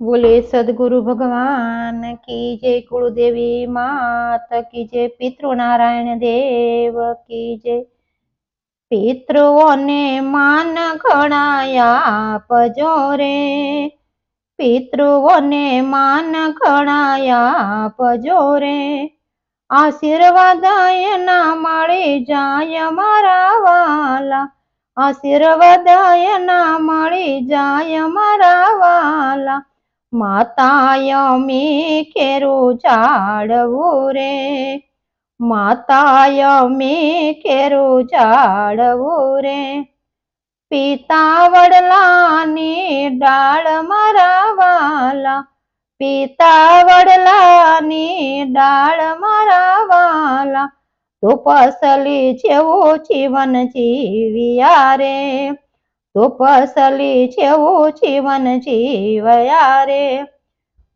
બોલે, સદગુરુ ભગવાન, કી જય કુળદેવી માત, કી જય પિતૃનારાયણ દેવ, કી જય પિતૃઓને માન ગણાયા પજો રે. પિતૃઓને માન ગણાયા પજો રે. આશીર્વાદ એના મળી જાય મારા વાલા. આશીર્વાદ એના મળી જાય મારા વાલા. માતાય મે કેરું જાડવું રે? માતાય મે કેરું જાડવું રે? પિતા વડલાની ડાળ મારા વાલા પિતા વડલાની ડાળ મારા વાલા તો પસલી જેવું જીવન જીવ્યા રે. તો પસલી જેવું જીવન જીવયા રે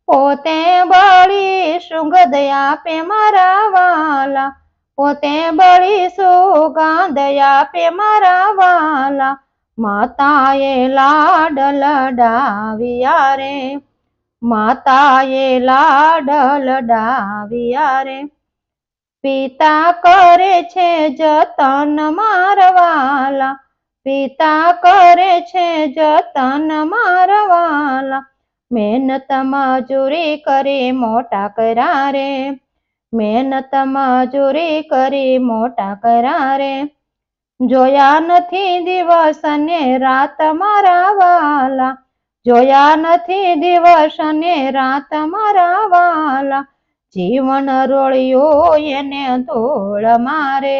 પોતે બળી સુગંધ આપે મારા વાલા. પોતે બળી સુગંધ આપે મારા વાલા. માતાએ લાડ લડાવ્યા રે માતાએ લાડ લડાવ્યા રે પિતા કરે છે જતન મારવાલા પિતા કરે છે જતન મારવાલા. મહેનત મજૂરી કરી, મોટા કરારે મહેનત મજૂરી કરી, મોટા કરારે જોયા નથી દિવસ ને રાત મારા વાલા જોયા નથી દિવસ ને રાત મારા વાલા જીવન રોળ્યો એને ધોળ મારે.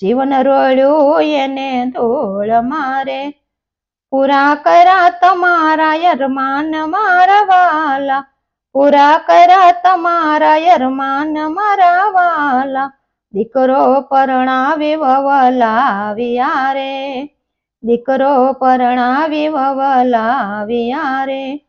જીવન રોળ્યું એને ધોળ મારે. પૂરા કરા તમારા યરમાન મારા વાલા. પૂરા કરા તમારા યરમાન મારા વાલા. દીકરો પરણાવી વવલાવ્યા રે. દીકરો પરણાવી વવલાવ્યા રે.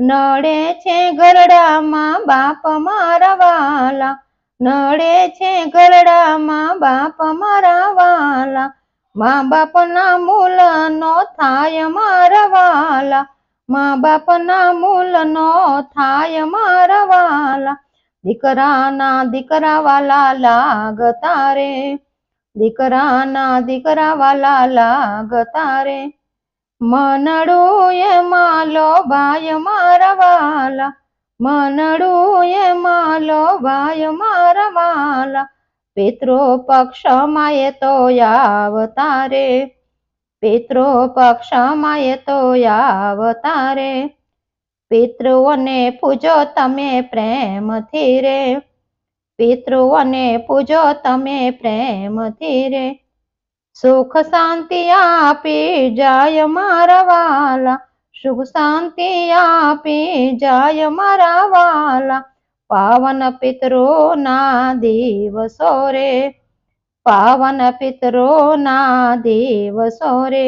નડે છે ગરડામાં બાપ મારા વાલા. નડે છે ગરડામાં બાપ મારા વાલા. મા બાપના મૂલનો થાય મારા વાલા. મા બાપના મૂલનો થાય મારા વાલા. દીકરાના દીકરા વાલા લાગતા રે. દીકરાના દીકરા વાલા લાગતા રે. મનડું એ માલો ભાઈ મારા વાલા. મનડું એ માલો, ભાઈ માર માલા. પિતૃ પક્ષમાં એ તો આવતારે. પિતૃ પક્ષમાં એ તો આવતારે. પિતૃઓને પૂજો તમે પ્રેમથી રે. પિતૃઓને પૂજો તમે પ્રેમથી રે. સુખ શાંતિ આપી જાય મારા વાલા. સુખ શાંતિ આપે જાય મારા વાલા પાવન પિતરો ના દિવસો રે પાવન પિતરો ના દિવસો રે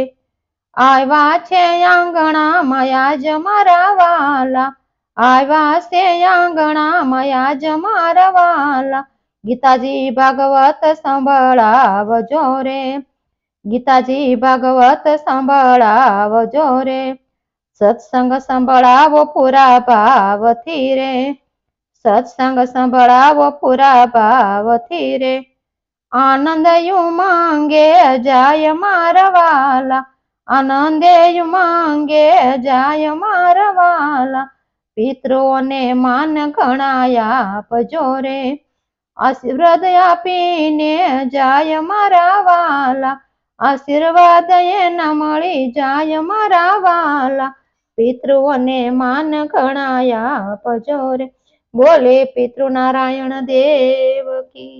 આવ્યા છે આંગણા મયા જ મારા વાલા આવ્યા છે આંગણા મયા જ મારા વાલા ગીતાજી ભાગવત સંભળાવજો રે ગીતાજી ભાગવત સંભળાવજો રે સત્સંગ સંભળાવો પૂરા ભાવથી રે. સત્સંગ સંભળાવો પૂરા ભાવથી રે. આનંદ યુ માંગે જાય મારા વાલા. આનંદે માંગે જાય મારા વાલા. પિતૃઓને માન ગણાયા આપજો રે. આશીર્વાદ આપીને જાય મારા વાલા. આશીર્વાદ એના મળી જાય મારા વાલા. પિતૃઓને માન ગણાયા આપજો રે બોલે પિતૃ નારાયણ દેવ કી